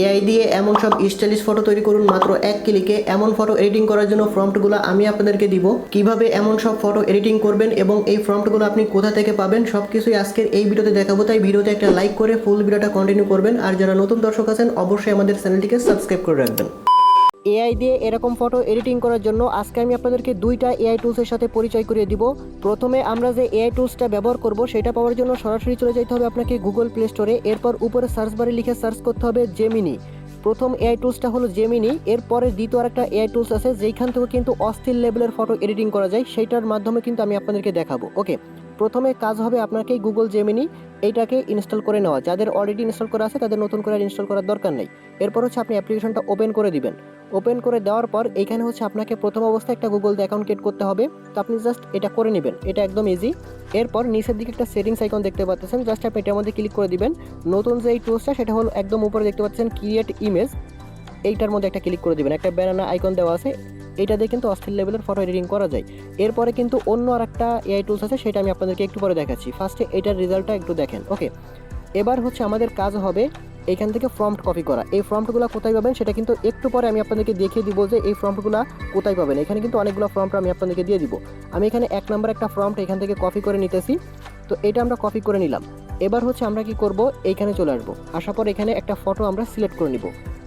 AI দিয়ে এমন সব স্টাইলিশ ফটো তৈরি করুন মাত্র এক ক্লিকে এমন ফটো এডিটিং করার জন্য ফ্রম্পটগুলো আমি আপনাদেরকে দিব। কীভাবে এমন সব ফটো এডিটিং করবেন এবং এই ফ্রম্পটগুলো আপনি কোথা থেকে পাবেন সব কিছুই আজকের এই ভিডিওতে দেখাবো। তাই ভিডিওতে একটা লাইক করে ফুল ভিডিওটা কন্টিনিউ করবেন। আর যারা নতুন দর্শক আছেন, অবশ্যই আমাদের চ্যানেলটিকে সাবস্ক্রাইব করে রাখবেন। এআই দিয়ে এরকম ফটো এডিটিং করার জন্য আজকে আমি আপনাদেরকে দুইটা এআই টুলসের সাথে পরিচয় করিয়ে দিব। প্রথমে আমরা যে এআই টুলসটা ব্যবহার করব, সেটা পাওয়ার জন্য সরাসরি চলে যেতে হবে আপনাকে গুগল প্লে স্টোরে এরপর উপরে সার্চ বারে লিখে সার্চ করতে হবে জেমিনি প্রথম এআই টুলসটা হলো জেমিনি এরপরে দ্বিতীয় আরেকটা এআই টুলস আছে, যেইখান থেকে কিন্তু অস্থির লেভেলের ফটো এডিটিং করা যায়, সেইটার মাধ্যমে কিন্তু আমি আপনাদেরকে দেখাবো। ওকে প্রথমে কাজ হবে আপনাকে গুগল জেমিনি এইটাকে ইনস্টল করে নেওয়া। যাদের অলরেডি ইনস্টল করা আছে, তাদের নতুন করে ইনস্টল করার দরকার নেই। এরপর হচ্ছে আপনি অ্যাপ্লিকেশনটা ওপেন করে দিবেন। ওপেন করে দেওয়ার পর এইখানে হচ্ছে আপনাকে প্রথম অবস্থায় একটা গুগল অ্যাকাউন্ট ক্রিয়েট করতে হবে। তো আপনি জাস্ট এটা করে নেবেন। এটা একদম ইজি এরপর নিচের দিকে একটা সেটিংস আইকন দেখতে পাচ্ছেন। জাস্ট আপনি এটার মধ্যে ক্লিক করে দিবেন। নতুন যে এই টুলসটা সেটা হলো একদম উপরে দেখতে পাচ্ছেন ক্রিয়েট ইমেজ এইটার মধ্যে একটা ক্লিক করে দিবেন। একটা ব্যানানা আইকন দেওয়া আছে। এটা দিয়ে কিন্তু অস্থির লেভেলের ফটো এডিটিং করা যায়। এরপরে কিন্তু অন্য আর একটা এআই টুলস আছে, সেটা আমি আপনাদেরকে একটু পরে দেখাচ্ছি। ফার্স্টে এটার রেজাল্টটা একটু দেখেন ওকে এবার হচ্ছে আমাদের কাজ হবে এখান থেকে ফর্মট কপি করা। এই ফর্মটগুলো কোথায় পাবেন সেটা কিন্তু একটু পরে আমি আপনাদেরকে দেখিয়ে দিব যে এই ফর্মটগুলো কোথায় পাবেন। এখানে কিন্তু অনেকগুলো ফর্মট আমি আপনাদেরকে দিয়ে দিব। আমি এখানে এক নম্বর একটা ফর্মট এখান থেকে কপি করে নিতেছি। তো এটা আমরা কপি করে নিলাম। এবার হচ্ছে আমরা কি করব? এইখানে চলে আসব। আসার পর এখানে একটা ফটো আমরা সিলেক্ট করে নিব।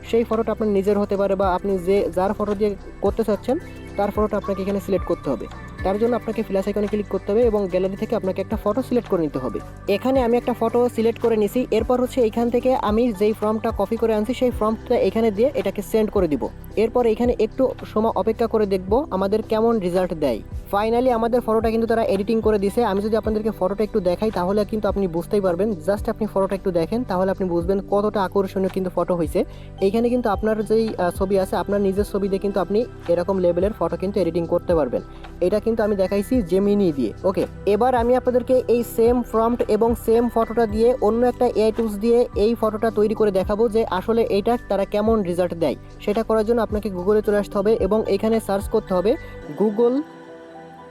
সেই ফটোটা আপনার নিজের হতে পারে বা আপনি যে, যার ফটো দিয়ে করতে চাচ্ছেন, তার ফটোটা আপনাকে এখানে সিলেক্ট করতে হবে। তার জন্য আপনাকে ফ্ল্যাশ আইকনে ক্লিক করতে হবে এবং গ্যালারি থেকে আপনাকে একটা ফটো সিলেক্ট করে নিতে হবে। এখানে আমি একটা ফটো সিলেক্ট করে নিছি। এরপর হচ্ছে এখান থেকে আমি যেই ফর্মটা কপি করে আনছি, সেই ফর্মটা এখানে দিয়ে এটাকে সেন্ড করে দিব। এরপর এখানে একটু সময় অপেক্ষা করে দেখব আমাদের কেমন রেজাল্ট দেয়। ফাইনালি আমাদের ফটোটা কিন্তু তারা এডিটিং করে দিছে। আমি যদি আপনাদেরকে ফটোটা একটু দেখাই, তাহলে কিন্তু আপনি বুঝতেই পারবেন। জাস্ট আপনি ফটোটা একটু দেখেন, তাহলে আপনি বুঝবেন কতটা আকর্ষণীয় কিন্তু ফটো হয়েছে। এইখানে কিন্তু আপনার যেই ছবি আছে, আপনার নিজের ছবি দিয়ে কিন্তু আপনি এরকম লেভেলের ফটো কিন্তু এডিটিং করতে পারবেন। এটা কিন্তু আমি দেখাইছি জেমিনি দিয়ে। ওকে এবার আমি আপনাদেরকে এই সেম ফ্রম্পট এবং সেম ফটোটা দিয়ে অন্য একটা এআই টুলস দিয়ে এই ফটোটা তৈরি করে দেখাবো যে আসলে এইটা তারা কেমন রেজাল্ট দেয়। সেটা করার জন্য আপনাকে গুগলে চলে আসতে হবে এবং এখানে সার্চ করতে হবে Google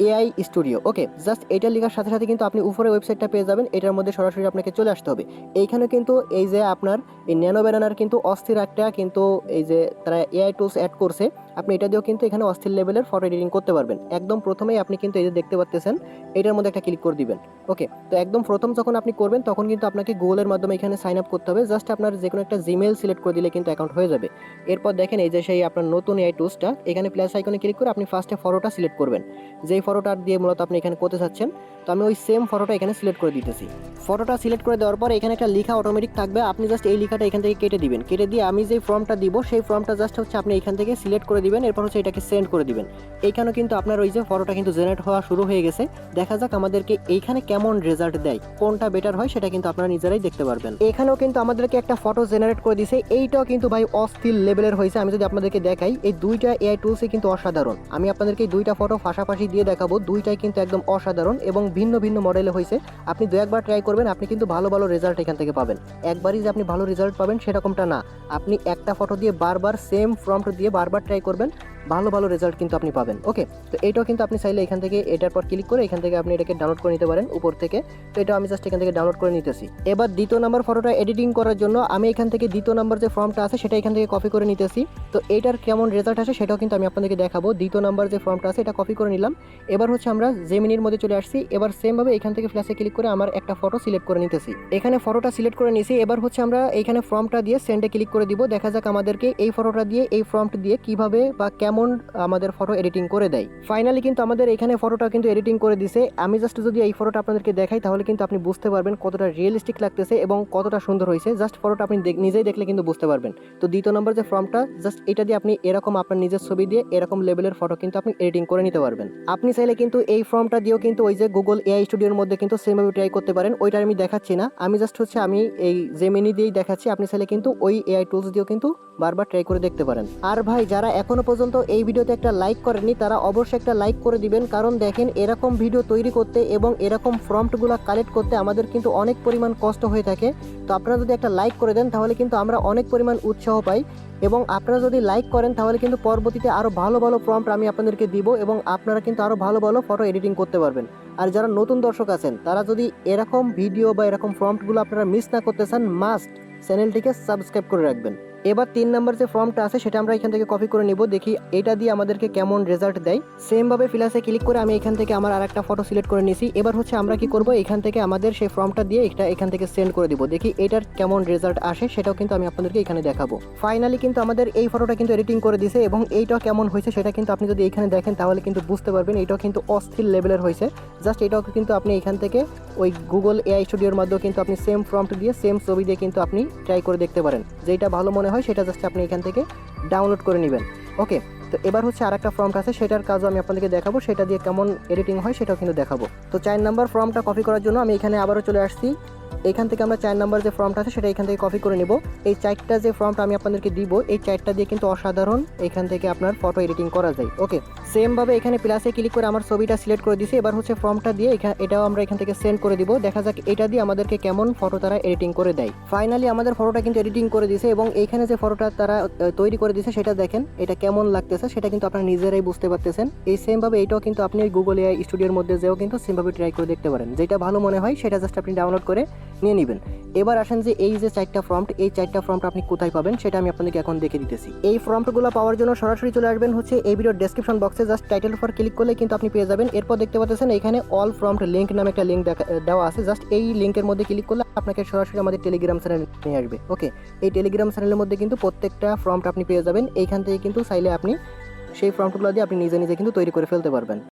AI studio okay just এটা লেখার সাথে সাথে কিন্তু আপনি উপরে ওয়েবসাইটটা পেয়ে যাবেন, এটার মধ্যে সরাসরি আপনাকে চলে আসতে হবে। এইখানে কিন্তু এই যে আপনার এই ন্যানো ব্যানার কিন্তু অস্থির একটা কিন্তু এই যে তারা এআই টুলস অ্যাড করছে। আপনি এটা দিয়েও কিন্তু এখানে অস্থির লেভেলের ফটো এডিটিং করতে পারবেন। একদম প্রথমেই আপনি কিন্তু এই যে দেখতে পাচ্ছেন এটার মধ্যে একটা ক্লিক করে দিবেন। ওকে তো একদম প্রথম যখন আপনি করবেন, তখন কিন্তু আপনাকে গুগলের মাধ্যমে এখানে সাইন আপ করতে হবে। জাস্ট আপনার যে কোনো একটা জিমেল সিলেক্ট করে দিলে কিন্তু অ্যাকাউন্ট হয়ে যাবে। এরপর দেখেন এই যে সেই আপনার নতুন এআই টুলসটা এখানে প্লাস আইকনে ক্লিক করে আপনি ফার্স্টে ফটোটা সিলেক্ট করবেন। যেই ফটোটা দিয়ে মূলত আপনি এখানে করতে চাচ্ছেন, তো আমি ওই সেম ফটোটা এখানে সিলেক্ট করে দিতেছি। ফটোটা সিলেক্ট করে দেওয়ার পর এখানে একটা লেখা অটোমেটিক থাকবে। আপনি জাস্ট এই লেখাটা এখান থেকে কেটে দিবেন। কেটে দিয়ে আমি যে ফর্মটা দিব, সেই ফর্মটা জাস্ট হচ্ছে আপনি এখান থেকে সিলেক্ট করে দিবেন, এরপর হচ্ছে এটাকে সেন্ড করে দিবেন। এইখানেও কিন্তু আপনার ওই যে ফটোটা কিন্তু জেনারেট হওয়া শুরু হয়ে গেছে। দেখা যাক আমাদেরকে এইখানে কেমন রেজাল্ট দেয়, কোনটা বেটার হয় সেটা কিন্তু আপনারা নিজেরাই দেখতে পারবেন। এখানেও কিন্তু আমাদেরকে একটা ফটো জেনারেট করে দিছে। এইটাও কিন্তু ভাই অস্থির লেভেলের হয়েছে। আমি যদি আপনাদেরকে দেখাই, এই দুইটা এআই টুলসই কিন্তু অসাধারণ। আমি আপনাদেরকে এই দুইটা ফটো পাশাপাশি দিয়ে দেখাবো। দুইটাই কিন্তু একদম অসাধারণ এবং ভিন্ন ভিন্ন মডেলে হয়েছে। আপনি দু একবার ট্রাই করবেন, আপনি কিন্তু ভালো ভালো রেজাল্ট এখান থেকে পাবেন। একবারই যে আপনি ভালো রেজাল্ট পাবেন সেরকমটা না। আপনি একটা ফটো দিয়ে বারবার সেম ফর্মট দিয়ে বারবার ট্রাই করবেন। ভালো ভালো রেজাল্ট কিন্তু আপনি পাবেন। ওকে তো এটাও কিন্তু আপনি চাইলে এখান থেকে এটার পর ক্লিক করে এখান থেকে আপনি এটাকে ডাউনলোড করে নিতে পারেন উপর থেকে। তো এটা আমি জাস্ট এখান থেকে ডাউনলোড করে নিতেছি। এবার দ্বিতীয় নাম্বার ফটোটা এডিটিং করার জন্য আমি এখান থেকে দ্বিতীয় নাম্বার যে ফর্মটা আছে সেটা এখান থেকে কপি করে নিতেছি। তো এইটার কেমন রেজাল্ট আসে সেটাও কিন্তু আমি আপনাদেরকে দেখাবো। দ্বিতীয় নাম্বার যে ফর্মটা আছে এটা কপি করে নিলাম। এবার হচ্ছে আমরা জেমিনির মধ্যে চলে আসছি, এবার সেমভাবে এখান থেকে ফ্ল্যাশে ক্লিক করে আমার একটা ফটো সিলেক্ট করে নিতেছি। এখানে ফটোটা সিলেক্ট করে নিছি এবার হচ্ছে আমরা এখানে ফর্মটা দিয়ে সেন্ডে ক্লিক করে দিব। দেখা যাক আমাদেরকে এই ফটোটা দিয়ে এই ফর্মটা দিয়ে কীভাবে বা কেমন আমাদের ফটো এডিটিং করে দেয়। ফাইনালি কিন্তু আমাদের এখানে ফটোটা কিন্তু এডিটিং করে দিছে। আমি জাস্ট যদি এই ফটোটা আপনাদেরকে দেখাই, তাহলে কিন্তু আপনি বুঝতে পারবেন কতটা রিয়েলিস্টিক লাগতেছে এবং কতটা সুন্দর হয়েছে। জাস্ট ফটোটা আপনি নিজেই দেখলে কিন্তু বুঝতে পারবেন। তো দ্বিতীয় নম্বর যে ফর্মটা জাস্ট এটা দিয়ে আপনি এরকম আপনার নিজের ছবি দিয়ে এরকম লেভেলের ফটো কিন্তু আপনি এডিটিং করে নিতে পারবেন। আপনি চাইলে কিন্তু এই ফর্মটা দিয়েও কিন্তু ওই যে গুগল এআই স্টুডিওর মধ্যে কিন্তু সেমভাবে ট্রাই করতে পারেন। ওইটা আমি দেখাচ্ছি না। আমি জাস্ট হচ্ছে আমি এই জেমিনি দিয়েই দেখাচ্ছি। আপনি চাইলে কিন্তু ওই এআই টুলস দিয়েও কিন্তু বারবার ট্রাই করে দেখতে পারেন। আর ভাই, যারা এখনও পর্যন্ত এই ভিডিওতে একটা লাইক করেননি, তারা অবশ্যই একটা লাইক করে দিবেন। কারণ দেখেন, এরকম ভিডিও তৈরি করতে এবং এরকম ফর্মটগুলো কালেক্ট করতে আমাদের কিন্তু অনেক পরিমাণ কষ্ট হয়ে থাকে। তো আপনারা যদি একটা লাইক করে দেন, তাহলে কিন্তু আমরা অনেক পরিমাণ উৎসাহ পাই। এবং আপনারা যদি লাইক করেন, তাহলে কিন্তু পরবর্তীতে আরও ভালো ভালো প্রম্পট আমি আপনাদেরকে দিব এবং আপনারা কিন্তু আরও ভালো ভালো ফটো এডিটিং করতে পারবেন। আর যারা নতুন দর্শক আছেন, তারা যদি এরকম ভিডিও বা এরকম প্রম্পটগুলো আপনারা মিস না করতে চান মাস্ট চ্যানেলটিকে সাবস্ক্রাইব করে রাখবেন। এবার তিন নাম্বার যে ফর্মটা আছে, সেটা আমরা এখান থেকে কপি করে নিব। দেখি এটা দিয়ে আমাদেরকে কেমন রেজাল্ট দেয়। সেম ভাবে ফিলাসে ক্লিক করে আমি এখান থেকে আমার আরেকটা ফটো সিলেক্ট করে নিছি। এবার হচ্ছে আমরা কি করব? এখান থেকে আমাদের সেই ফর্মটা দিয়ে এটা এখান থেকে সেন্ড করে দিব। দেখি এটার কেমন রেজাল্ট আসে, সেটাও কিন্তু আমি আপনাদেরকে এখানে দেখাবো। ফাইনালি কিন্তু আমাদের এই ফটোটা কিন্তু এডিটিং করে দিয়েছে এবং এইটা কেমন হয়েছে, সেটা কিন্তু আপনি যদি এখানে দেখেন, তাহলে কিন্তু বুঝতে পারবেন। এটাও কিন্তু অস্থির লেভেলের হয়েছে। জাস্ট এটাও কিন্তু আপনি এখান থেকে ওই গুগল এআই স্টুডিওর মাধ্যমে কিন্তু আপনি সেম ফর্মট দিয়ে সেম ছবি দিয়ে কিন্তু আপনি ট্রাই করে দেখতে পারেন। যেটা ভালো মনে হয়, সেটা জাস্ট আপনি এখান থেকে ডাউনলোড করে নেবেন। ওকে তো এবার হচ্ছে আর একটা ফর্মটা আছে, সেটার কাজও আমি আপনাদেরকে দেখাবো। সেটা দিয়ে কেমন এডিটিং হয়, সেটাও কিন্তু দেখাবো। তো চার নাম্বার ফর্মটা কপি করার জন্য আমি এখানে আবারও চলে আসছি। এখান থেকে আমরা চার নাম্বার যে ফর্মটা আছে, সেটা এখান থেকে কপি করে নেব। এই চারটা যে ফর্মটা আমি আপনাদেরকে দিব, এই চারটা দিয়ে কিন্তু অসাধারণ এখান থেকে আপনার ফটো এডিটিং করা যায়। ওকে সেমভাবে এখানে প্লাসে ক্লিক করে আমার ছবিটা সিলেক্ট করে দিছি। এবার হচ্ছে ফর্মটা দিয়ে এটাও আমরা এখান থেকে সেন্ড করে দিব। দেখা যাক এটা দিয়ে আমাদেরকে কেমন ফটো তারা এডিটিং করে দেয়। ফাইনালি আমাদের ফটোটা কিন্তু এডিটিং করে দিছে এবং এখানে যে ফটোটা তারা তৈরি করে দিছে, সেটা দেখেন, এটা কেমন লাগতেছে, সেটা কিন্তু আপনারা নিজেরাই বুঝতে পারতেছেন। এই সেমভাবে এটাও কিন্তু আপনি গুগল এআই স্টুডিওর মধ্যে যেও কিন্তু সেমভাবে ট্রাই করে দেখতে পারেন। যেটা ভালো মনে হয়, সেটা জাস্ট আপনি ডাউনলোড করে নিয়ে নেবেন। এবার আসেন যে এই যে চারটা ফর্মট এই চারটা ফর্মট আপনি কোথায় পাবেন সেটা আমি আপনাদেরকে এখন দেখে দিতেছি। এই ফর্মটগুলো পাওয়ার জন্য সরাসরি চলে আসবেন হচ্ছে এই ভিডিওর ডেসক্রিপশন বক্সে জাস্ট টাইটেল ফর ক্লিক করলে কিন্তু আপনি পেয়ে যাবেন। এরপর দেখতে পাচ্ছেন এখানে অল ফর্মট লিঙ্ক নামে একটা লিঙ্ক দেওয়া আছে। জাস্ট এই লিঙ্কের মধ্যে ক্লিক করলে আপনাকে সরাসরি আমাদের টেলিগ্রাম চ্যানেল নিয়ে আসবে। ওকে এই টেলিগ্রাম চ্যানেলের মধ্যে কিন্তু প্রত্যেকটা ফর্মট আপনি পেয়ে যাবেন। এইখান থেকে কিন্তু চাইলে আপনি সেই ফর্মটগুলো দিয়ে আপনি নিজে নিজে কিন্তু তৈরি করে ফেলতে পারবেন।